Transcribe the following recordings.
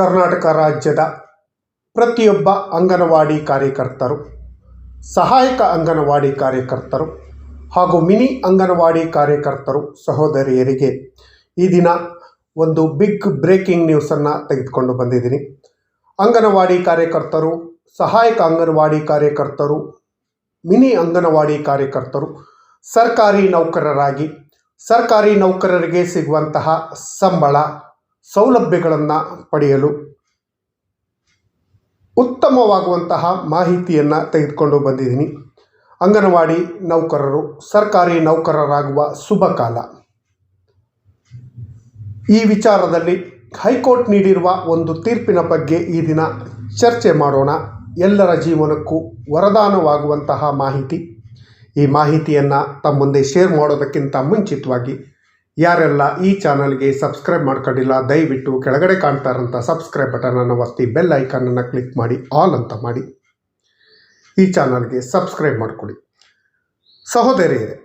ಕರ್ನಾಟಕ ರಾಜ್ಯದ ಪ್ರತಿಯೊಬ್ಬ ಅಂಗನವಾಡಿ ಕಾರ್ಯಕರ್ತರು, ಸಹಾಯಕ ಅಂಗನವಾಡಿ ಕಾರ್ಯಕರ್ತರು ಹಾಗೂ ಮಿನಿ ಅಂಗನವಾಡಿ ಕಾರ್ಯಕರ್ತರು ಸಹೋದರಿಯರಿಗೆ ಈ ದಿನ ಒಂದು ಬಿಗ್ ಬ್ರೇಕಿಂಗ್ ನ್ಯೂಸನ್ನು ತೆಗೆದುಕೊಂಡು ಬಂದಿದ್ದೀನಿ. ಅಂಗನವಾಡಿ ಕಾರ್ಯಕರ್ತರು, ಸಹಾಯಕ ಅಂಗನವಾಡಿ ಕಾರ್ಯಕರ್ತರು, ಮಿನಿ ಅಂಗನವಾಡಿ ಕಾರ್ಯಕರ್ತರು, ಸರ್ಕಾರಿ ನೌಕರರಾಗಿ, ಸರ್ಕಾರಿ ನೌಕರರಿಗೆ ಸಿಗುವಂತಹ ಸಂಬಳ ಸೌಲಭ್ಯಗಳನ್ನು ಪಡೆಯಲು ಉತ್ತಮವಾಗುವಂತಹ ಮಾಹಿತಿಯನ್ನು ತೆಗೆದುಕೊಂಡು ಬಂದಿದ್ದೀನಿ. ಅಂಗನವಾಡಿ ನೌಕರರು, ಸರ್ಕಾರಿ ನೌಕರರಾಗುವ ಶುಭ ಕಾಲ. ಈ ವಿಚಾರದಲ್ಲಿ ಹೈಕೋರ್ಟ್ ನೀಡಿರುವ ಒಂದು ತೀರ್ಪಿನ ಬಗ್ಗೆ ಈ ದಿನ ಚರ್ಚೆ ಮಾಡೋಣ. ಎಲ್ಲರ ಜೀವನಕ್ಕೂ ವರದಾನವಾಗುವಂತಹ ಮಾಹಿತಿ. ಈ ಮಾಹಿತಿಯನ್ನು ತಮ್ಮ ಮುಂದೆ ಶೇರ್ ಮಾಡೋದಕ್ಕಿಂತ ಮುಂಚಿತವಾಗಿ ಯಾರೆಲ್ಲ ಈ ಚಾನಲ್ಗೆ ಸಬ್ಸ್ಕ್ರೈಬ್ ಮಾಡ್ಕೊಂಡಿಲ್ಲ, ದಯವಿಟ್ಟು ಕೆಳಗಡೆ ಕಾಣ್ತಾ ಇರೋಂಥ ಸಬ್ಸ್ಕ್ರೈಬ್ ಬಟನನ್ನು ಒತ್ತಿ, ಬೆಲ್ ಐಕಾನನ್ನು ಕ್ಲಿಕ್ ಮಾಡಿ, ಆಲ್ ಅಂತ ಮಾಡಿ. ಈ ಚಾನಲ್ಗೆ ಸಬ್ಸ್ಕ್ರೈಬ್ ಮಾಡಿಕೊಡಿ ಸಹೋದರಿಯರೇ,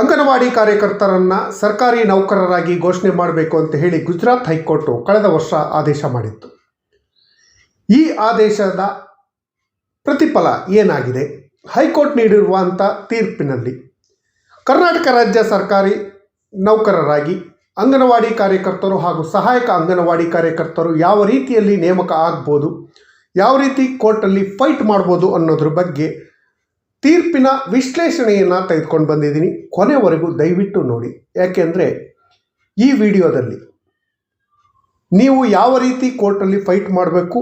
ಅಂಗನವಾಡಿ ಕಾರ್ಯಕರ್ತರನ್ನು ಸರ್ಕಾರಿ ನೌಕರರಾಗಿ ಘೋಷಣೆ ಮಾಡಬೇಕು ಅಂತ ಹೇಳಿ ಗುಜರಾತ್ ಹೈಕೋರ್ಟು ಕಳೆದ ವರ್ಷ ಆದೇಶ ಮಾಡಿತ್ತು. ಈ ಆದೇಶದ ಪ್ರತಿಫಲ ಏನಾಗಿದೆ? ಹೈಕೋರ್ಟ್ ನೀಡಿರುವಂಥ ತೀರ್ಪಿನಲ್ಲಿ ಕರ್ನಾಟಕ ರಾಜ್ಯ ಸರ್ಕಾರಿ ನೌಕರರಾಗಿ ಅಂಗನವಾಡಿ ಕಾರ್ಯಕರ್ತರು ಹಾಗೂ ಸಹಾಯಕ ಅಂಗನವಾಡಿ ಕಾರ್ಯಕರ್ತರು ಯಾವ ರೀತಿಯಲ್ಲಿ ನೇಮಕ ಆಗ್ಬೋದು, ಯಾವ ರೀತಿ ಕೋರ್ಟಲ್ಲಿ ಫೈಟ್ ಮಾಡ್ಬೋದು ಅನ್ನೋದ್ರ ಬಗ್ಗೆ ತೀರ್ಪಿನ ವಿಶ್ಲೇಷಣೆಯನ್ನು ತೆಗೆದುಕೊಂಡು ಬಂದಿದ್ದೀನಿ. ಕೊನೆವರೆಗೂ ದಯವಿಟ್ಟು ನೋಡಿ. ಯಾಕೆಂದರೆ ಈ ವಿಡಿಯೋದಲ್ಲಿ ನೀವು ಯಾವ ರೀತಿ ಕೋರ್ಟಲ್ಲಿ ಫೈಟ್ ಮಾಡಬೇಕು,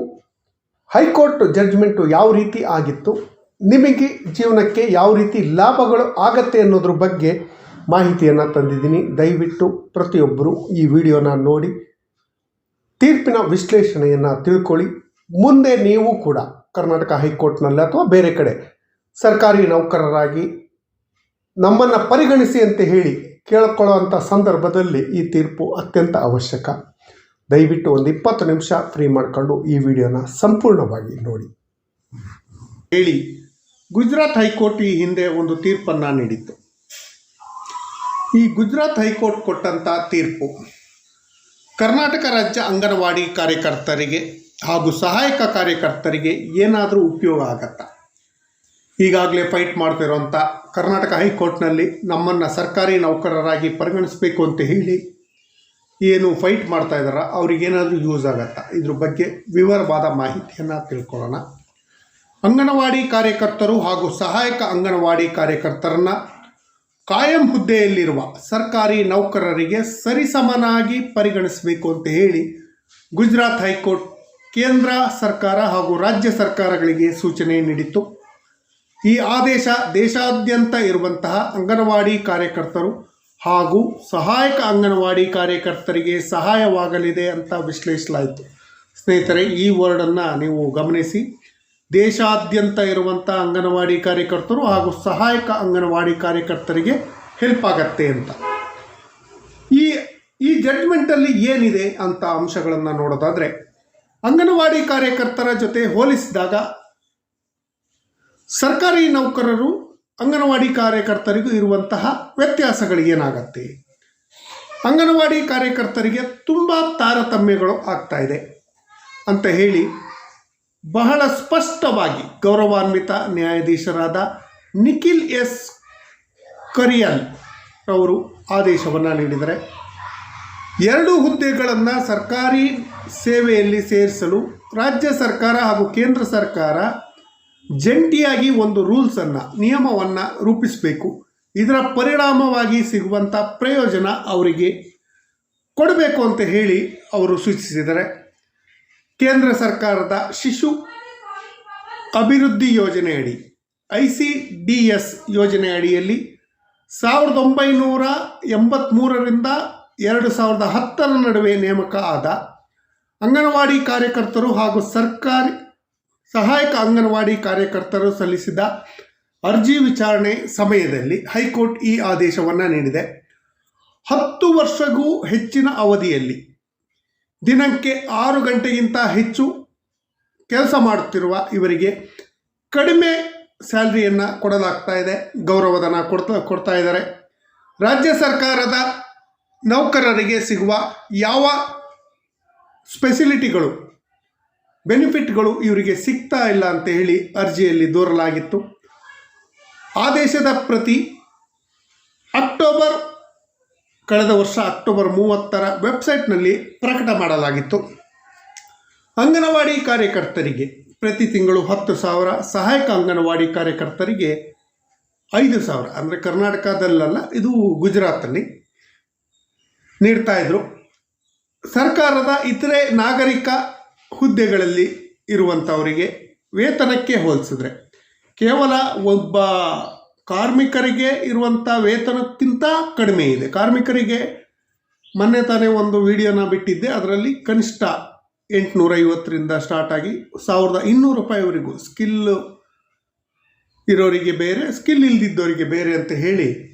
ಹೈಕೋರ್ಟ್ ಜಡ್ಜ್ಮೆಂಟು ಯಾವ ರೀತಿ ಆಗಿತ್ತು ನಿಮಗೆ ಜೀವನಕ್ಕೆ ಯಾವ ರೀತಿ ಲಾಭಗಳು ಆಗತ್ತೆ ಅನ್ನೋದ್ರ ಬಗ್ಗೆ ಮಾಹಿತಿಯನ್ನು ತಂದಿದ್ದೀನಿ. ದಯವಿಟ್ಟು ಪ್ರತಿಯೊಬ್ಬರು ಈ ವಿಡಿಯೋನ ನೋಡಿ, ತೀರ್ಪಿನ ವಿಶ್ಲೇಷಣೆಯನ್ನು ತಿಳ್ಕೊಳ್ಳಿ. ಮುಂದೆ ನೀವು ಕೂಡ ಕರ್ನಾಟಕ ಹೈಕೋರ್ಟ್ನಲ್ಲಿ ಅಥವಾ ಬೇರೆ ಕಡೆ ಸರ್ಕಾರಿ ನೌಕರರಾಗಿ ನಮ್ಮನ್ನು ಪರಿಗಣಿಸಿ ಅಂತ ಹೇಳಿ ಕೇಳ್ಕೊಳ್ಳುವಂಥ ಸಂದರ್ಭದಲ್ಲಿ ಈ ತೀರ್ಪು ಅತ್ಯಂತ ಅವಶ್ಯಕ. ದಯವಿಟ್ಟು ಒಂದು ಇಪ್ಪತ್ತು ನಿಮಿಷ ಫ್ರೀ ಮಾಡಿಕೊಂಡು ಈ ವಿಡಿಯೋನ ಸಂಪೂರ್ಣವಾಗಿ ನೋಡಿ. ಹೇಳಿ ಗುಜರಾತ್ ಹೈಕೋರ್ಟ್ ಈ ಹಿಂದೆ ಒಂದು ತೀರ್ಪನ್ನು ನೀಡಿತ್ತು. ಈ ಗುಜರಾತ್ ಹೈಕೋರ್ಟ್ ಕೊಟ್ಟಂಥ ತೀರ್ಪು ಕರ್ನಾಟಕ ರಾಜ್ಯ ಅಂಗನವಾಡಿ ಕಾರ್ಯಕರ್ತರಿಗೆ ಹಾಗೂ ಸಹಾಯಕ ಕಾರ್ಯಕರ್ತರಿಗೆ ಏನಾದರೂ ಉಪಯೋಗ ಆಗತ್ತಾ. ಈಗಾಗಲೇ ಫೈಟ್ ಮಾಡ್ತಿರೋಂಥ ಕರ್ನಾಟಕ ಹೈಕೋರ್ಟ್ನಲ್ಲಿ ನಮ್ಮನ್ನು ಸರ್ಕಾರಿ ನೌಕರರಾಗಿ ಪರಿಗಣಿಸಬೇಕು ಅಂತ ಹೇಳಿ ಏನು ಫೈಟ್ ಮಾಡ್ತಾ ಇದ್ದಾರ, ಅವ್ರಿಗೇನಾದರೂ ಯೂಸ್ ಆಗತ್ತಾ? ಇದ್ರ ಬಗ್ಗೆ ವಿವರವಾದ ಮಾಹಿತಿಯನ್ನು ತಿಳ್ಕೊಳ್ಳೋಣ. ಅಂಗನವಾಡಿ ಕಾರ್ಯಕರ್ತರು ಹಾಗೂ ಸಹಾಯಕ ಅಂಗನವಾಡಿ ಕಾರ್ಯಕರ್ತರನ್ನು ಕಾಯಂ ಹುದ್ದೆಯಲ್ಲಿರುವ ಸರ್ಕಾರಿ ನೌಕರರಿಗೆ ಸರಿಸಮನಾಗಿ ಪರಿಗಣಿಸಬೇಕು ಅಂತ ಹೇಳಿ ಗುಜರಾತ್ ಹೈಕೋರ್ಟ್ ಕೇಂದ್ರ ಸರ್ಕಾರ ಹಾಗೂ ರಾಜ್ಯ ಸರ್ಕಾರಗಳಿಗೆ ಸೂಚನೆ ನೀಡಿತ್ತು. ಈ ಆದೇಶ ದೇಶಾದ್ಯಂತ ಇರುವಂತಹ ಅಂಗನವಾಡಿ ಕಾರ್ಯಕರ್ತರು ಹಾಗೂ ಸಹಾಯಕ ಅಂಗನವಾಡಿ ಕಾರ್ಯಕರ್ತರಿಗೆ ಸಹಾಯವಾಗಲಿದೆ ಅಂತ ವಿಶ್ಲೇಷಿಸಲಾಯಿತು. ಸ್ನೇಹಿತರೆ, ಈ ವರ್ಡನ್ನು ನೀವು ಗಮನಿಸಿ. ದೇಶಾದ್ಯಂತ ಇರುವಂಥ ಅಂಗನವಾಡಿ ಕಾರ್ಯಕರ್ತರು ಹಾಗೂ ಸಹಾಯಕ ಅಂಗನವಾಡಿ ಕಾರ್ಯಕರ್ತರಿಗೆ ಹೆಲ್ಪ್ ಆಗತ್ತೆ ಅಂತ. ಈ ಈ ಜಡ್ಜ್ಮೆಂಟಲ್ಲಿ ಏನಿದೆ ಅಂತ ಅಂಶಗಳನ್ನು ನೋಡೋದಾದರೆ, ಅಂಗನವಾಡಿ ಕಾರ್ಯಕರ್ತರ ಜೊತೆ ಹೋಲಿಸಿದಾಗ ಸರ್ಕಾರಿ ನೌಕರರು ಅಂಗನವಾಡಿ ಕಾರ್ಯಕರ್ತರಿಗೂ ಇರುವಂತಹ ವ್ಯತ್ಯಾಸಗಳು ಏನಾಗತ್ತೆ? ಅಂಗನವಾಡಿ ಕಾರ್ಯಕರ್ತರಿಗೆ ತುಂಬ ತಾರತಮ್ಯಗಳು ಆಗ್ತಾ ಇದೆ ಅಂತ ಹೇಳಿ ಬಹಳ ಸ್ಪಷ್ಟವಾಗಿ ಗೌರವಾನ್ವಿತ ನ್ಯಾಯಾಧೀಶರಾದ ನಿಖಿಲ್ ಎಸ್. ಕರಿಯಲ್ ಅವರು ಆದೇಶವನ್ನು ನೀಡಿದರೆ ಎರಡು ಹುದ್ದೆಗಳನ್ನು ಸರ್ಕಾರಿ ಸೇವೆಯಲ್ಲಿ ಸೇರಿಸಲು ರಾಜ್ಯ ಸರ್ಕಾರ ಹಾಗೂ ಕೇಂದ್ರ ಸರ್ಕಾರ ಜಂಟಿಯಾಗಿ ಒಂದು ರೂಲ್ಸನ್ನು, ನಿಯಮವನ್ನು ರೂಪಿಸಬೇಕು. ಇದರ ಪರಿಣಾಮವಾಗಿ ಸಿಗುವಂಥ ಪ್ರಯೋಜನ ಅವರಿಗೆ ಕೊಡಬೇಕು ಅಂತ ಹೇಳಿ ಅವರು ಸೂಚಿಸಿದ್ದಾರೆ ಕೇಂದ್ರ ಸರ್ಕಾರದ ಶಿಶು ಅಭಿವೃದ್ಧಿ ಯೋಜನೆಯಡಿ, ಐ ಸಿ ಡಿ ಎಸ್ ಯೋಜನೆ ಅಡಿಯಲ್ಲಿ ಸಾವಿರದ ಒಂಬೈನೂರ ಎಂಬತ್ತ್ಮೂರರಿಂದ ಎರಡು ಸಾವಿರದ ಹತ್ತರ ನಡುವೆ ನೇಮಕ ಆದ ಅಂಗನವಾಡಿ ಕಾರ್ಯಕರ್ತರು ಹಾಗೂ ಸರ್ಕಾರಿ ಸಹಾಯಕ ಅಂಗನವಾಡಿ ಕಾರ್ಯಕರ್ತರು ಸಲ್ಲಿಸಿದ ಅರ್ಜಿ ವಿಚಾರಣೆ ಸಮಯದಲ್ಲಿ ಹೈಕೋರ್ಟ್ ಈ ಆದೇಶವನ್ನು ನೀಡಿದೆ. ಹತ್ತು ವರ್ಷಗೂ ಹೆಚ್ಚಿನ ಅವಧಿಯಲ್ಲಿ ದಿನಕ್ಕೆ ಆರು ಗಂಟೆಗಿಂತ ಹೆಚ್ಚು ಕೆಲಸ ಮಾಡುತ್ತಿರುವ ಇವರಿಗೆ ಕಡಿಮೆ ಸ್ಯಾಲ್ರಿಯನ್ನು ಕೊಡಲಾಗ್ತಾ ಇದೆ, ಗೌರವಧನ ಕೊಡ್ತಾ ಕೊಡ್ತಾ ಇದ್ದಾರೆ. ರಾಜ್ಯ ಸರ್ಕಾರದ ನೌಕರರಿಗೆ ಸಿಗುವ ಯಾವ ಸ್ಪೆಸಿಲಿಟಿಗಳು ಬೆನಿಫಿಟ್ಗಳು ಇವರಿಗೆ ಸಿಗ್ತಾ ಇಲ್ಲ ಅಂತ ಹೇಳಿ ಅರ್ಜಿಯಲ್ಲಿ ದೂರಲಾಗಿತ್ತು. ಆದೇಶದ ಪ್ರತಿ ಅಕ್ಟೋಬರ್ ಕಳೆದ ವರ್ಷ ಅಕ್ಟೋಬರ್ ಮೂವತ್ತರ ವೆಬ್ಸೈಟ್ನಲ್ಲಿ ಪ್ರಕಟ ಮಾಡಲಾಗಿತ್ತು. ಅಂಗನವಾಡಿ ಕಾರ್ಯಕರ್ತರಿಗೆ ಪ್ರತಿ ತಿಂಗಳು ಹತ್ತು ಸಾವಿರ, ಸಹಾಯಕ ಅಂಗನವಾಡಿ ಕಾರ್ಯಕರ್ತರಿಗೆ ಐದು ಸಾವಿರ, ಅಂದರೆ ಕರ್ನಾಟಕದಲ್ಲಲ್ಲ, ಇದು ಗುಜರಾತಲ್ಲಿ ನೀಡ್ತಾ ಇದ್ರು. ಸರ್ಕಾರದ ಇತರೆ ನಾಗರಿಕ ಹುದ್ದೆಗಳಲ್ಲಿ ಇರುವಂಥವರಿಗೆ ವೇತನಕ್ಕೆ ಹೋಲಿಸಿದ್ರೆ ಕೇವಲ ಒಬ್ಬ ಕಾರ್ಮಿಕರಿಗೆ ಇರುವಂಥ ವೇತನಕ್ಕಿಂತ ಕಡಿಮೆ ಇದೆ. ಕಾರ್ಮಿಕರಿಗೆ ಮೊನ್ನೆ ತಾನೇ ಒಂದು ವಿಡಿಯೋನ ಬಿಟ್ಟಿದ್ದೆ. ಅದರಲ್ಲಿ ಕನಿಷ್ಠ ಎಂಟುನೂರೈವತ್ತರಿಂದ ಸ್ಟಾರ್ಟ್ ಆಗಿ ಸಾವಿರದ ಇನ್ನೂರು ರೂಪಾಯಿವರೆಗೂ ಸ್ಕಿಲ್ ಇರೋರಿಗೆ ಬೇರೆ, ಸ್ಕಿಲ್ ಇಲ್ದಿದ್ದವರಿಗೆ ಬೇರೆ ಅಂತ ಹೇಳಿ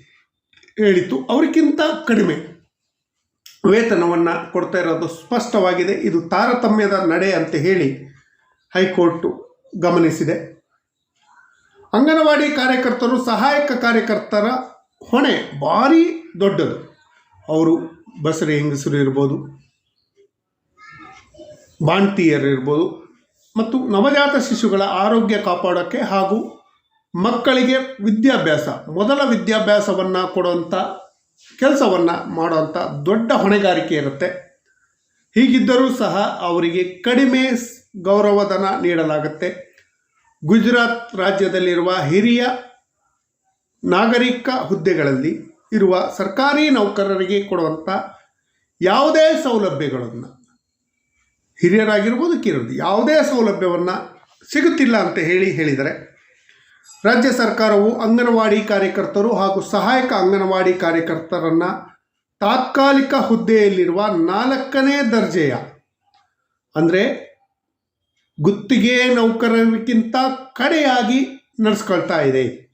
ಹೇಳಿತು ಅವರಿಗಿಂತ ಕಡಿಮೆ ವೇತನವನ್ನು ಕೊಡ್ತಾ ಇರೋದು ಸ್ಪಷ್ಟವಾಗಿದೆ. ಇದು ತಾರತಮ್ಯದ ನಡೆ ಅಂತ ಹೇಳಿ ಹೈಕೋರ್ಟು ಗಮನಿಸಿದೆ. ಅಂಗನವಾಡಿ ಕಾರ್ಯಕರ್ತರು, ಸಹಾಯಕ ಕಾರ್ಯಕರ್ತರ ಹೊಣೆ ಭಾರಿ ದೊಡ್ಡದು. ಅವರು ಬಸರೆ ಹೆಂಗಸರು ಇರ್ಬೋದು, ಬಾಣ್ತಿಯರು ಇರ್ಬೋದು, ಮತ್ತು ನವಜಾತ ಶಿಶುಗಳ ಆರೋಗ್ಯ ಕಾಪಾಡೋಕ್ಕೆ ಹಾಗೂ ಮಕ್ಕಳಿಗೆ ವಿದ್ಯಾಭ್ಯಾಸ, ಮೊದಲ ವಿದ್ಯಾಭ್ಯಾಸವನ್ನು ಕೊಡುವಂಥ ಕೆಲಸವನ್ನು ಮಾಡುವಂಥ ದೊಡ್ಡ ಹೊಣೆಗಾರಿಕೆ ಇರುತ್ತೆ. ಹೀಗಿದ್ದರೂ ಸಹ ಅವರಿಗೆ ಕಡಿಮೆ ಗೌರವಧನ ನೀಡಲಾಗುತ್ತೆ. ಗುಜರಾತ್ ರಾಜ್ಯದಲ್ಲಿರುವ ಹಿರಿಯ ನಾಗರಿಕ ಹುದ್ದೆಗಳಲ್ಲಿ ಇರುವ ಸರ್ಕಾರಿ ನೌಕರರಿಗೆ ಕೊಡುವಂಥ ಯಾವುದೇ ಸೌಲಭ್ಯಗಳನ್ನು. ಹಿರಿಯರಾಗಿರ್ಬೋದು ಕಿರಿಯರು ಯಾವುದೇ ಸೌಲಭ್ಯವನ್ನು ಸಿಗುತ್ತಿಲ್ಲ ಅಂತ ಹೇಳಿ ಹೇಳಿದರೆ, ರಾಜ್ಯ ಸರ್ಕಾರವು ಅಂಗನವಾಡಿ ಕಾರ್ಯಕರ್ತರು ಹಾಗೂ ಸಹಾಯಕ ಅಂಗನವಾಡಿ ಕಾರ್ಯಕರ್ತರನ್ನು ತಾತ್ಕಾಲಿಕ ಹುದ್ದೆಯಲ್ಲಿರುವ ನಾಲ್ಕನೇ ದರ್ಜೆಯ, ಅಂದರೆ ಗುತ್ತಿಗೆ ನೌಕರರಿಗಿಂತ ಕಡೆಯಾಗಿ ನಡೆಸ್ಕೊಳ್ತಾ ಇದೆ.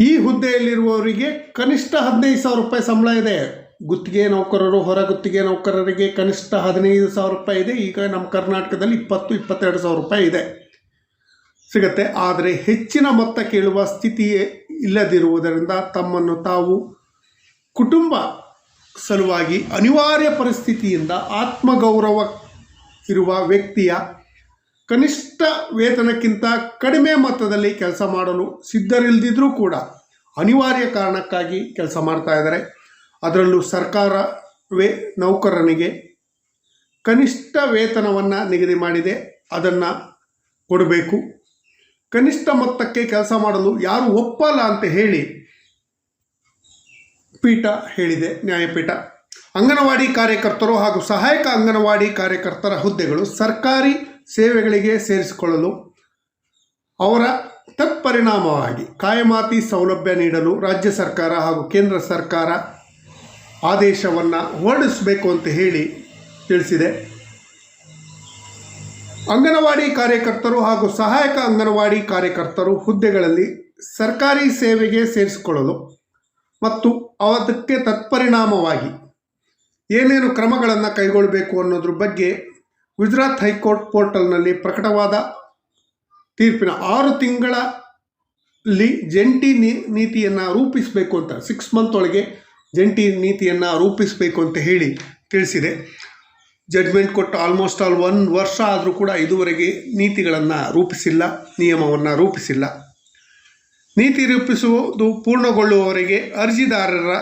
ಈ ಹುದ್ದೆಯಲ್ಲಿರುವವರಿಗೆ ಕನಿಷ್ಠ ಹದಿನೈದು ಸಾವಿರ ರೂಪಾಯಿ ಸಂಬಳ ಇದೆ. ಗುತ್ತಿಗೆ ನೌಕರರು, ಹೊರ ಗುತ್ತಿಗೆ ನೌಕರರಿಗೆ ಕನಿಷ್ಠ ಹದಿನೈದು ಸಾವಿರ ರೂಪಾಯಿ ಇದೆ. ಈಗ ನಮ್ಮ ಕರ್ನಾಟಕದಲ್ಲಿ ಇಪ್ಪತ್ತು, ಇಪ್ಪತ್ತೆರಡು ಸಾವಿರ ರೂಪಾಯಿ ಇದೆ. ಸಿಗತ್ತೆ. ಆದರೆ ಹೆಚ್ಚಿನ ಮೊತ್ತ ಕೇಳುವ ಸ್ಥಿತಿ ಇಲ್ಲದಿರುವುದರಿಂದ ತಮ್ಮನ್ನು ತಾವು ಕುಟುಂಬ ಸಲುವಾಗಿ ಅನಿವಾರ್ಯ ಪರಿಸ್ಥಿತಿಯಿಂದ ಆತ್ಮಗೌರವ ಇರುವ ವ್ಯಕ್ತಿಯ ಕನಿಷ್ಠ ವೇತನಕ್ಕಿಂತ ಕಡಿಮೆ ಮೊತ್ತದಲ್ಲಿ ಕೆಲಸ ಮಾಡಲು ಸಿದ್ಧರಿಲ್ಲದಿದ್ದರೂ ಕೂಡ ಅನಿವಾರ್ಯ ಕಾರಣಕ್ಕಾಗಿ ಕೆಲಸ ಮಾಡ್ತಾ ಇದ್ದಾರೆ. ಅದರಲ್ಲೂ ಸರ್ಕಾರವೇ ನೌಕರನಿಗೆ ಕನಿಷ್ಠ ವೇತನವನ್ನು ನಿಗದಿ ಮಾಡಿದೆ. ಅದನ್ನು ಕೊಡಬೇಕು. ಕನಿಷ್ಠ ಮೊತ್ತಕ್ಕೆ ಕೆಲಸ ಮಾಡಲು ಯಾರು ಒಪ್ಪಲ್ಲ ಅಂತ ಹೇಳಿ ಪೀಠ ಹೇಳಿದೆ, ನ್ಯಾಯಪೀಠ. ಅಂಗನವಾಡಿ ಕಾರ್ಯಕರ್ತರು ಹಾಗೂ ಸಹಾಯಕ ಅಂಗನವಾಡಿ ಕಾರ್ಯಕರ್ತರ ಹುದ್ದೆಗಳು ಸರ್ಕಾರಿ ಸೇವೆಗಳಿಗೆ ಸೇರಿಸಿಕೊಳ್ಳಲು ಅವರ ತತ್ಪರಿಣಾಮವಾಗಿ ಕಾಯಮಾತಿ ಸೌಲಭ್ಯ ನೀಡಲು ರಾಜ್ಯ ಸರ್ಕಾರ ಹಾಗೂ ಕೇಂದ್ರ ಸರ್ಕಾರ ಆದೇಶವನ್ನು ಹೊರಡಿಸಬೇಕು ಅಂತ ಹೇಳಿ ತಿಳಿಸಿದೆ. ಅಂಗನವಾಡಿ ಕಾರ್ಯಕರ್ತರು ಹಾಗೂ ಸಹಾಯಕ ಅಂಗನವಾಡಿ ಕಾರ್ಯಕರ್ತರು ಹುದ್ದೆಗಳಲ್ಲಿ ಸರ್ಕಾರಿ ಸೇವೆಗೆ ಸೇರಿಸಿಕೊಳ್ಳಲು ಮತ್ತು ಅದಕ್ಕೆ ತತ್ಪರಿಣಾಮವಾಗಿ ಏನೇನು ಕ್ರಮಗಳನ್ನು ಕೈಗೊಳ್ಳಬೇಕು ಅನ್ನೋದ್ರ ಬಗ್ಗೆ ಗುಜರಾತ್ ಹೈಕೋರ್ಟ್ ಪೋರ್ಟಲ್ನಲ್ಲಿ ಪ್ರಕಟವಾದ ತೀರ್ಪಿನ ಆರು ತಿಂಗಳಲ್ಲಿ ಜಂಟಿ ನೀತಿಯನ್ನು ರೂಪಿಸಬೇಕು ಅಂತ ಸಿಕ್ಸ್ ಮಂತ್ ಒಳಗೆ ಜಂಟಿ ನೀತಿಯನ್ನು ರೂಪಿಸಬೇಕು ಅಂತ ಹೇಳಿ ತಿಳಿಸಿದೆ. ಜಡ್ಮೆಂಟ್ ಕೊಟ್ಟು ಆಲ್ಮೋಸ್ಟ್ ಆಲ್ ಒನ್ ವರ್ಷ ಆದರೂ ಕೂಡ ಇದುವರೆಗೆ ನೀತಿಗಳನ್ನು ರೂಪಿಸಿಲ್ಲ, ನಿಯಮವನ್ನು ರೂಪಿಸಿಲ್ಲ. ನೀತಿ ರೂಪಿಸುವುದು ಪೂರ್ಣಗೊಳ್ಳುವವರೆಗೆ ಅರ್ಜಿದಾರರ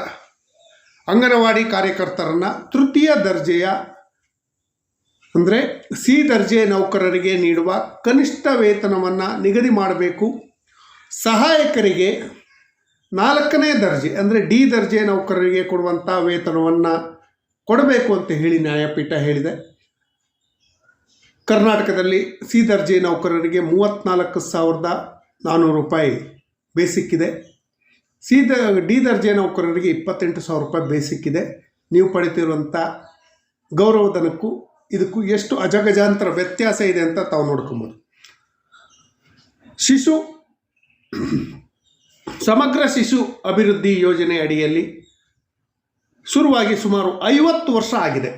ಅಂಗನವಾಡಿ ಕಾರ್ಯಕರ್ತರನ್ನು ತೃತೀಯ ದರ್ಜೆಯ, ಅಂದರೆ ಸಿ ದರ್ಜೆ ನೌಕರರಿಗೆ ನೀಡುವ ಕನಿಷ್ಠ ವೇತನವನ್ನು ನಿಗದಿ ಮಾಡಬೇಕು. ಸಹಾಯಕರಿಗೆ ನಾಲ್ಕನೇ ದರ್ಜೆ, ಅಂದರೆ ಡಿ ದರ್ಜೆ ನೌಕರರಿಗೆ ಕೊಡುವಂಥ ವೇತನವನ್ನು ಕೊಡಬೇಕು ಅಂತ ಹೇಳಿ ನ್ಯಾಯಪೀಠ ಹೇಳಿದೆ. ಕರ್ನಾಟಕದಲ್ಲಿ ಸಿ ದರ್ಜೆ ನೌಕರರಿಗೆ ಮೂವತ್ತ್ನಾಲ್ಕು ಸಾವಿರದ ನಾನ್ನೂರು ರೂಪಾಯಿ ಬೇಸಿಕ್ ಇದೆ ಸಿ ದ ಡಿ ದರ್ಜೆ ನೌಕರರಿಗೆ ಇಪ್ಪತ್ತೆಂಟು ಸಾವಿರ ರೂಪಾಯಿ ಬೇಸಿಕ್ ಇದೆ. ನೀವು ಪಡಿತಿರುವಂಥ ಗೌರವಧನಕ್ಕೂ ಇದಕ್ಕೂ ಎಷ್ಟು ಅಜಗಜಾಂತರ ವ್ಯತ್ಯಾಸ ಇದೆ ಅಂತ ತಾವು ನೋಡ್ಕೊಬೋದು. ಶಿಶು, ಸಮಗ್ರ ಶಿಶು ಅಭಿವೃದ್ಧಿ ಯೋಜನೆ ಅಡಿಯಲ್ಲಿ ಶುರುವಾಗಿ ಸುಮಾರು ಐವತ್ತು ವರ್ಷ ಆಗಿದೆ.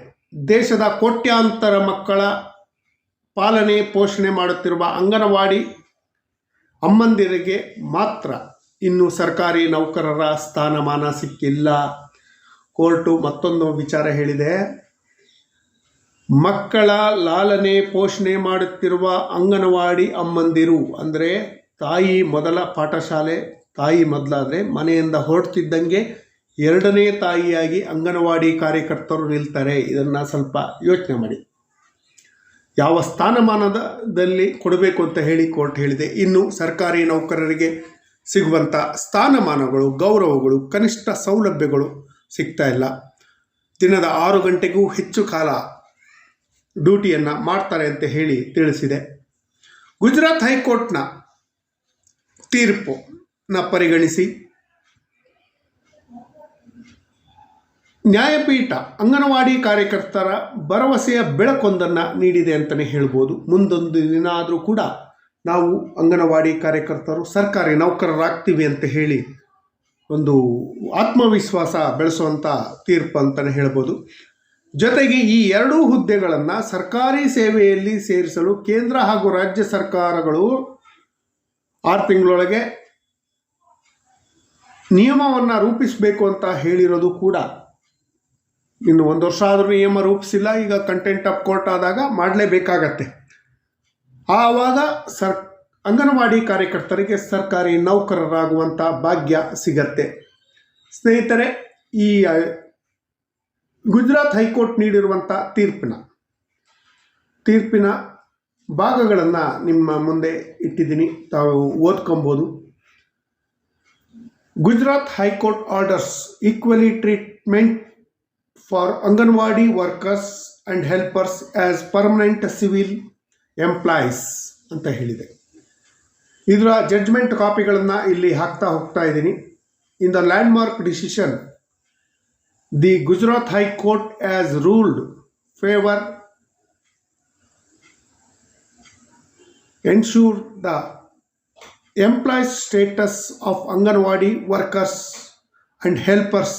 ದೇಶದ ಕೋಟ್ಯಾಂತರ ಮಕ್ಕಳ ಪಾಲನೆ, ಪೋಷಣೆ ಮಾಡುತ್ತಿರುವ ಅಂಗನವಾಡಿ ಅಮ್ಮಂದಿರಿಗೆ ಮಾತ್ರ ಇನ್ನು ಸರ್ಕಾರಿ ನೌಕರರ ಸ್ಥಾನಮಾನ ಸಿಕ್ಕಿಲ್ಲ. ಕೋರ್ಟು ಮತ್ತೊಂದು ವಿಚಾರ ಹೇಳಿದೆ. ಮಕ್ಕಳ ಲಾಲನೆ ಪೋಷಣೆ ಮಾಡುತ್ತಿರುವ ಅಂಗನವಾಡಿ ಅಮ್ಮಂದಿರು, ಅಂದರೆ ತಾಯಿ ಮೊದಲ ಪಾಠಶಾಲೆ, ತಾಯಿ ಮೊದಲಾದರೆ ಮನೆಯಿಂದ ಹೊರಡ್ತಿದ್ದಂಗೆ ಎರಡನೇ ತಾಯಿಯಾಗಿ ಅಂಗನವಾಡಿ ಕಾರ್ಯಕರ್ತರು ನಿಲ್ತಾರೆ. ಇದನ್ನು ಸ್ವಲ್ಪ ಯೋಚನೆ ಮಾಡಿ. ಯಾವ ಸ್ಥಾನಮಾನದಲ್ಲಿ ಕೊಡಬೇಕು ಅಂತ ಹೇಳಿ ಕೋರ್ಟ್ ಹೇಳಿದೆ. ಇನ್ನು ಸರ್ಕಾರಿ ನೌಕರರಿಗೆ ಸಿಗುವಂಥ ಸ್ಥಾನಮಾನಗಳು, ಗೌರವಗಳು, ಕನಿಷ್ಠ ಸೌಲಭ್ಯಗಳು ಸಿಗ್ತಾ ಇಲ್ಲ. ದಿನದ ಆರು ಗಂಟೆಗೂ ಹೆಚ್ಚು ಕಾಲ ಡ್ಯೂಟಿಯನ್ನು ಮಾಡ್ತಾರೆ ಅಂತ ಹೇಳಿ ತಿಳಿಸಿದೆ. ಗುಜರಾತ್ ಹೈಕೋರ್ಟ್ನ ತೀರ್ಪುನ ಪರಿಗಣಿಸಿ ನ್ಯಾಯಪೀಠ ಅಂಗನವಾಡಿ ಕಾರ್ಯಕರ್ತರ ಭರವಸೆಯ ಬೆಳಕೊಂದನ್ನು ನೀಡಿದೆ ಅಂತಲೇ ಹೇಳ್ಬೋದು. ಮುಂದೊಂದು ದಿನ ಆದರೂ ಕೂಡ ನಾವು ಅಂಗನವಾಡಿ ಕಾರ್ಯಕರ್ತರು, ಸರ್ಕಾರಿ ನೌಕರರಾಗ್ತೀವಿ ಅಂತ ಹೇಳಿ ಒಂದು ಆತ್ಮವಿಶ್ವಾಸ ಬೆಳೆಸುವಂಥ ತೀರ್ಪು ಅಂತಲೇ ಹೇಳ್ಬೋದು. ಜೊತೆಗೆ ಈ ಎರಡೂ ಹುದ್ದೆಗಳನ್ನು ಸರ್ಕಾರಿ ಸೇವೆಯಲ್ಲಿ ಸೇರಿಸಲು ಕೇಂದ್ರ ಹಾಗೂ ರಾಜ್ಯ ಸರ್ಕಾರಗಳು ಆರು ತಿಂಗಳೊಳಗೆ ನಿಯಮವನ್ನು ರೂಪಿಸಬೇಕು ಅಂತ ಹೇಳಿರೋದು ಕೂಡ ಇನ್ನು ಒಂದು ವರ್ಷ ಆದರೂ ನಿಯಮ ರೂಪಿಸಿಲ್ಲ, ಈಗ ಕಂಟೆಂಟ್ ಆಫ್ ಕೋರ್ಟ್ ಆದಾಗ ಮಾಡಲೇಬೇಕಾಗತ್ತೆ. ಆವಾಗ ಸರ್, ಅಂಗನವಾಡಿ ಕಾರ್ಯಕರ್ತರಿಗೆ ಸರ್ಕಾರಿ ನೌಕರರಾಗುವಂಥ ಭಾಗ್ಯ ಸಿಗತ್ತೆ. ಸ್ನೇಹಿತರೆ, ಈ ಗುಜರಾತ್ ಹೈಕೋರ್ಟ್ ನೀಡಿರುವಂಥ ತೀರ್ಪಿನ ತೀರ್ಪಿನ ಭಾಗಗಳನ್ನು ನಿಮ್ಮ ಮುಂದೆ ಇಟ್ಟಿದ್ದೀನಿ. ತಾವು ಓದ್ಕೊಬೋದು. Gujarat high court orders equally treatment for Anganwadi workers and helpers as permanent civil employees ಅಂತ ಹೇಳಿದೆ. ಇದರ ಜಡ್ಜ್ಮೆಂಟ್ ಕಾಪಿಗಳನ್ನು ಇಲ್ಲಿ ಹಾಕ್ತಾ ಹೋಗ್ತಾ ಇದ್ದೀನಿ. In the landmark decision the Gujarat high court has ruled favour ensure the employees status of Anganwadi workers and helpers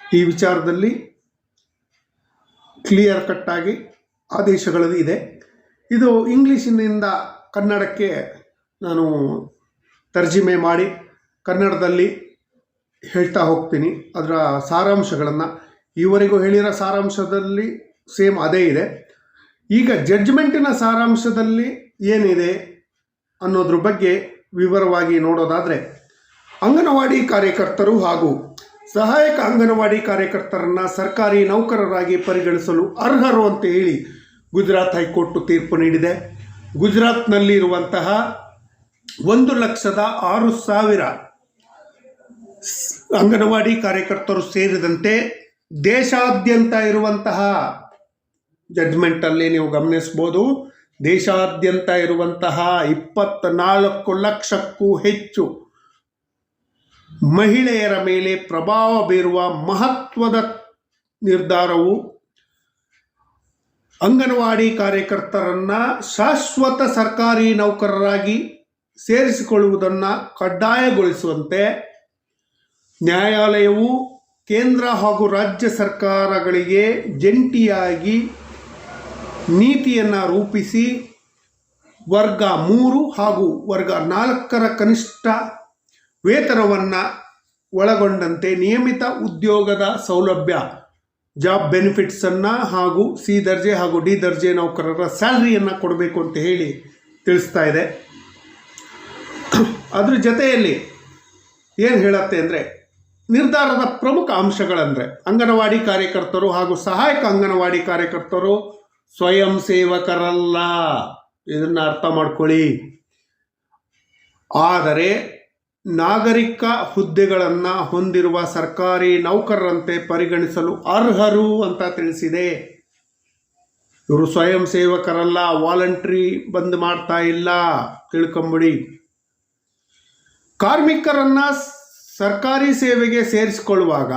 ಈ ವಿಚಾರದಲ್ಲಿ ಕ್ಲಿಯರ್ ಕಟ್ಟಾಗಿ ಆದೇಶಗಳಲ್ಲಿ ಇದೆ. ಇದು ಇಂಗ್ಲೀಷಿನಿಂದ ಕನ್ನಡಕ್ಕೆ ನಾನು ತರ್ಜಿಮೆ ಮಾಡಿ ಕನ್ನಡದಲ್ಲಿ ಹೇಳ್ತಾ ಹೋಗ್ತೀನಿ. ಅದರ ಸಾರಾಂಶಗಳನ್ನು ಈವರೆಗೂ ಹೇಳಿರೋ ಸಾರಾಂಶದಲ್ಲಿ ಸೇಮ್ ಅದೇ ಇದೆ. ಈಗ ಜಡ್ಜ್ಮೆಂಟಿನ ಸಾರಾಂಶದಲ್ಲಿ ಏನಿದೆ ಅನ್ನೋದ್ರ ಬಗ್ಗೆ ವಿವರವಾಗಿ ನೋಡೋದಾದರೆ, ಅಂಗನವಾಡಿ ಕಾರ್ಯಕರ್ತರು ಹಾಗೂ ಸಹಾಯಕ ಅಂಗನವಾಡಿ ಕಾರ್ಯಕರ್ತರನ್ನು ಸರ್ಕಾರಿ ನೌಕರರಾಗಿ ಪರಿಗಣಿಸಲು ಅರ್ಹರು ಅಂತ ಹೇಳಿ ಗುಜರಾತ್ ಹೈಕೋರ್ಟು ತೀರ್ಪು ನೀಡಿದೆ. ಗುಜರಾತ್ನಲ್ಲಿರುವಂತಹ ಒಂದು ಲಕ್ಷದ ಆರು ಸಾವಿರ ಅಂಗನವಾಡಿ ಕಾರ್ಯಕರ್ತರು ಸೇರಿದಂತೆ ದೇಶಾದ್ಯಂತ ಇರುವಂತಹ ಜಡ್ಜ್ಮೆಂಟಲ್ಲಿ ನೀವು ಗಮನಿಸ್ಬೋದು ದೇಶಾದ್ಯಂತ ಇರುವಂತಹ ಇಪ್ಪತ್ನಾಲ್ಕು ಲಕ್ಷಕ್ಕೂ ಹೆಚ್ಚು ಮಹಿಳೆಯರ ಮೇಲೆ ಪ್ರಭಾವ ಬೀರುವ ಮಹತ್ವದ ನಿರ್ಧಾರವು ಅಂಗನವಾಡಿ ಕಾರ್ಯಕರ್ತರನ್ನು ಶಾಶ್ವತ ಸರ್ಕಾರಿ ನೌಕರರಾಗಿ ಸೇರಿಸಿಕೊಳ್ಳುವುದನ್ನು ಕಡ್ಡಾಯಗೊಳಿಸುವಂತೆ ನ್ಯಾಯಾಲಯವು ಕೇಂದ್ರ ಹಾಗೂ ರಾಜ್ಯ ಸರ್ಕಾರಗಳಿಗೆ ಜಂಟಿಯಾಗಿ ನೀತಿಯನ್ನು ರೂಪಿಸಿ ವರ್ಗ ಮೂರು ಹಾಗೂ ವರ್ಗ ನಾಲ್ಕರ ಕನಿಷ್ಠ ವೇತನವನ್ನು ಒಳಗೊಂಡಂತೆ ನಿಯಮಿತ ಉದ್ಯೋಗದ ಸೌಲಭ್ಯ ಜಾಬ್ ಬೆನಿಫಿಟ್ಸನ್ನು ಹಾಗೂ ಸಿ ದರ್ಜೆ ಹಾಗೂ ಡಿ ದರ್ಜೆ ನೌಕರರ ಸ್ಯಾಲ್ರಿಯನ್ನು ಕೊಡಬೇಕು ಅಂತ ಹೇಳಿ ತಿಳಿಸ್ತಾ ಇದೆ. ಅದ್ರ ಜೊತೆಯಲ್ಲಿ ಏನು ಹೇಳತ್ತೆ ಅಂದರೆ ನಿರ್ಧಾರದ ಪ್ರಮುಖ ಅಂಶಗಳಂದರೆ ಅಂಗನವಾಡಿ ಕಾರ್ಯಕರ್ತರು ಹಾಗೂ ಸಹಾಯಕ ಅಂಗನವಾಡಿ ಕಾರ್ಯಕರ್ತರು ಸ್ವಯಂ ಸೇವಕರಲ್ಲ. ಇದನ್ನು ಅರ್ಥ ಮಾಡ್ಕೊಳ್ಳಿ. ಆದರೆ ನಾಗರಿಕ ಹುದ್ದೆಗಳನ್ನು ಹೊಂದಿರುವ ಸರ್ಕಾರಿ ನೌಕರರಂತೆ ಪರಿಗಣಿಸಲು ಅರ್ಹರು ಅಂತ ತಿಳಿಸಿದೆ. ಇವರು ಸ್ವಯಂ ಸೇವಕರಲ್ಲ, ವಾಲಂಟ್ರಿ ಬಂದ್ ಮಾಡ್ತಾ ಇಲ್ಲ. ತಿಳ್ಕೊಂಬಿಡಿ. ಕಾರ್ಮಿಕರನ್ನ ಸರ್ಕಾರಿ ಸೇವೆಗೆ ಸೇರಿಸಿಕೊಳ್ಳುವಾಗ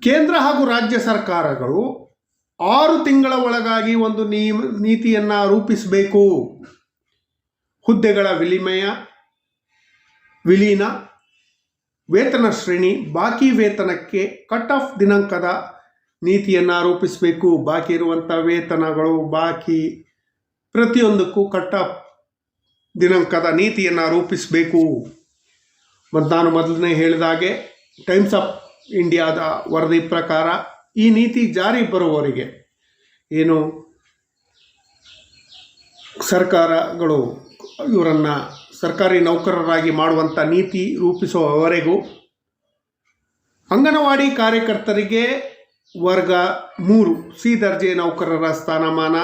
ಕೇಂದ್ರ ಹಾಗೂ ರಾಜ್ಯ ಸರ್ಕಾರಗಳು ಆರು ತಿಂಗಳ ಒಳಗಾಗಿ ಒಂದು ನೀತಿಯನ್ನ ನೀತಿಯನ್ನು ರೂಪಿಸಬೇಕು. ಹುದ್ದೆಗಳ ವಿನಿಮಯ ವಿಲೀನ ವೇತನ ಶ್ರೇಣಿ ಬಾಕಿ ವೇತನಕ್ಕೆ ಕಟ್ ಆಫ್ ದಿನಾಂಕದ ನೀತಿಯನ್ನು ರೂಪಿಸಬೇಕು ಬಾಕಿ ಇರುವಂಥ ವೇತನಗಳು ಬಾಕಿ ಪ್ರತಿಯೊಂದಕ್ಕೂ ಕಟ್ ಆಫ್ ದಿನಾಂಕದ ನೀತಿಯನ್ನು ರೂಪಿಸಬೇಕು ಮತ್ತು ನಾನು ಮೊದಲನೇ ಹೇಳಿದಾಗೆ ಟೈಮ್ಸ್ ಆಫ್ ಇಂಡಿಯಾದ ವರದಿ ಪ್ರಕಾರ ಈ ನೀತಿ ಜಾರಿ ಬರುವವರಿಗೆ ಏನು ಸರ್ಕಾರಗಳು ಇವರನ್ನು ಸರ್ಕಾರಿ ನೌಕರರಾಗಿ ಮಾಡುವಂಥ ನೀತಿ ರೂಪಿಸುವವರೆಗೂ ಅಂಗನವಾಡಿ ಕಾರ್ಯಕರ್ತರಿಗೆ ವರ್ಗ ಮೂರು ಸಿ ದರ್ಜೆ ನೌಕರರ ಸ್ಥಾನಮಾನ,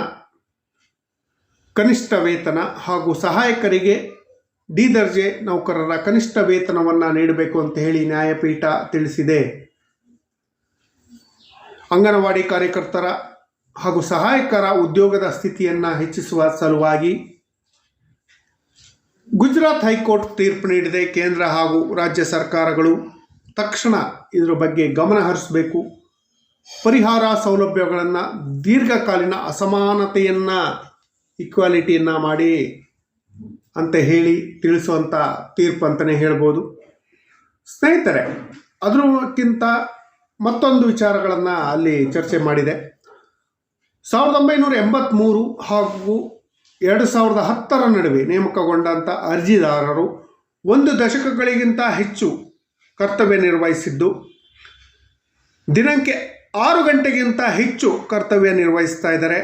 ಕನಿಷ್ಠ ವೇತನ ಹಾಗೂ ಸಹಾಯಕರಿಗೆ ಡಿ ದರ್ಜೆ ನೌಕರರ ಕನಿಷ್ಠ ವೇತನವನ್ನು ನೀಡಬೇಕು ಅಂತ ಹೇಳಿ ನ್ಯಾಯಪೀಠ ತಿಳಿಸಿದೆ. ಅಂಗನವಾಡಿ ಕಾರ್ಯಕರ್ತರ ಹಾಗೂ ಸಹಾಯಕರ ಉದ್ಯೋಗದ ಸ್ಥಿತಿಯನ್ನು ಹೆಚ್ಚಿಸುವ ಸಲುವಾಗಿ ಗುಜರಾತ್ ಹೈಕೋರ್ಟ್ ತೀರ್ಪು ನೀಡಿದೆ. ಕೇಂದ್ರ ಹಾಗೂ ರಾಜ್ಯ ಸರ್ಕಾರಗಳು ತಕ್ಷಣ ಇದರ ಬಗ್ಗೆ ಗಮನ ಹರಿಸಬೇಕು. ಪರಿಹಾರ ಸೌಲಭ್ಯಗಳನ್ನು ದೀರ್ಘಕಾಲೀನ ಅಸಮಾನತೆಯನ್ನು ಇಕ್ವಾಲಿಟಿಯನ್ನು ಮಾಡಿ ಅಂತ ಹೇಳಿ ತಿಳಿಸುವಂಥ ತೀರ್ಪು ಅಂತಲೇ ಹೇಳ್ಬೋದು. ಸ್ನೇಹಿತರೆ ಅದಕ್ಕಿಂತ ಮತ್ತೊಂದು ವಿಚಾರಗಳನ್ನು ಅಲ್ಲಿ ಚರ್ಚೆ ಮಾಡಿದೆ. ಸಾವಿರದ ಒಂಬೈನೂರ ಎಂಬತ್ತ್ಮೂರು ಹಾಗೂ ಎರಡು ಸಾವಿರದ ಹತ್ತರ ನಡುವೆ ನೇಮಕಗೊಂಡಂಥ ಅರ್ಜಿದಾರರು ಒಂದು ದಶಕಗಳಿಗಿಂತ ಹೆಚ್ಚು ಕರ್ತವ್ಯ ನಿರ್ವಹಿಸಿದ್ದು, ದಿನಕ್ಕೆ ಆರು ಗಂಟೆಗಿಂತ ಹೆಚ್ಚು ಕರ್ತವ್ಯ ನಿರ್ವಹಿಸ್ತಾ ಇದ್ದಾರೆ.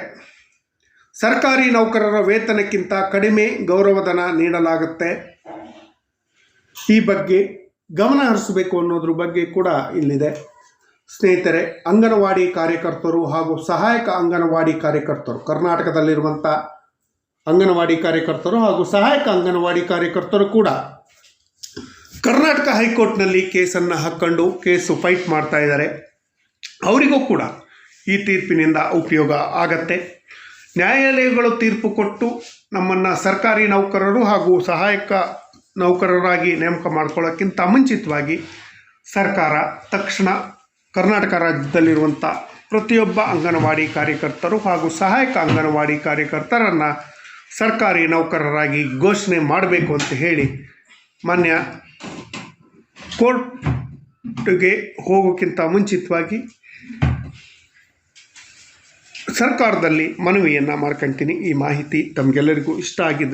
ಸರ್ಕಾರಿ ನೌಕರರ ವೇತನಕ್ಕಿಂತ ಕಡಿಮೆ ಗೌರವಧನ ನೀಡಲಾಗುತ್ತೆ. ಈ ಬಗ್ಗೆ ಗಮನ ಹರಿಸಬೇಕು ಅನ್ನೋದ್ರ ಬಗ್ಗೆ ಕೂಡ ಇಲ್ಲಿದೆ. ಸ್ನೇಹಿತರೆ, ಅಂಗನವಾಡಿ ಕಾರ್ಯಕರ್ತರು ಹಾಗೂ ಸಹಾಯಕ ಅಂಗನವಾಡಿ ಕಾರ್ಯಕರ್ತರು ಕರ್ನಾಟಕದಲ್ಲಿರುವಂಥ ಅಂಗನವಾಡಿ ಕಾರ್ಯಕರ್ತರು ಹಾಗೂ ಸಹಾಯಕ ಅಂಗನವಾಡಿ ಕಾರ್ಯಕರ್ತರು ಕೂಡ ಕರ್ನಾಟಕ ಹೈಕೋರ್ಟ್ನಲ್ಲಿ ಕೇಸನ್ನು ಹಾಕ್ಕೊಂಡು ಕೇಸು ಫೈಟ್ ಮಾಡ್ತಾ ಇದ್ದಾರೆ. ಅವರಿಗೂ ಕೂಡ ಈ ತೀರ್ಪಿನಿಂದ ಉಪಯೋಗ ಆಗತ್ತೆ. ನ್ಯಾಯಾಲಯಗಳು ತೀರ್ಪು ಕೊಟ್ಟು ನಮ್ಮನ್ನು ಸರ್ಕಾರಿ ನೌಕರರು ಹಾಗೂ ಸಹಾಯಕ ನೌಕರರಾಗಿ ನೇಮಕ ಮಾಡ್ಕೊಳ್ಳೋಕ್ಕಿಂತ ಮುಂಚಿತವಾಗಿ ಸರ್ಕಾರ ತಕ್ಷಣ ಕರ್ನಾಟಕ ರಾಜ್ಯದಲ್ಲಿರುವಂಥ ಪ್ರತಿಯೊಬ್ಬ ಅಂಗನವಾಡಿ ಕಾರ್ಯಕರ್ತರು ಹಾಗೂ ಸಹಾಯಕ ಅಂಗನವಾಡಿ ಕಾರ್ಯಕರ್ತರನ್ನು ಸರ್ಕಾರಿ ನೌಕರರಾಗಿ ಘೋಷಣೆ ಮಾಡಬೇಕು ಅಂತ ಹೇಳಿ ಮಾನ್ಯ ಕೋರ್ಟ್ಗೆ ಹೋಗೋಕ್ಕಿಂತ ಮುಂಚಿತವಾಗಿ ಸರ್ಕಾರದಲ್ಲಿ ಮನವಿಯನ್ನು ಮಾಡ್ಕೊತೀನಿ. ಈ ಮಾಹಿತಿ ತಮಗೆಲ್ಲರಿಗೂ ಇಷ್ಟ ಆಗಿದ್ದು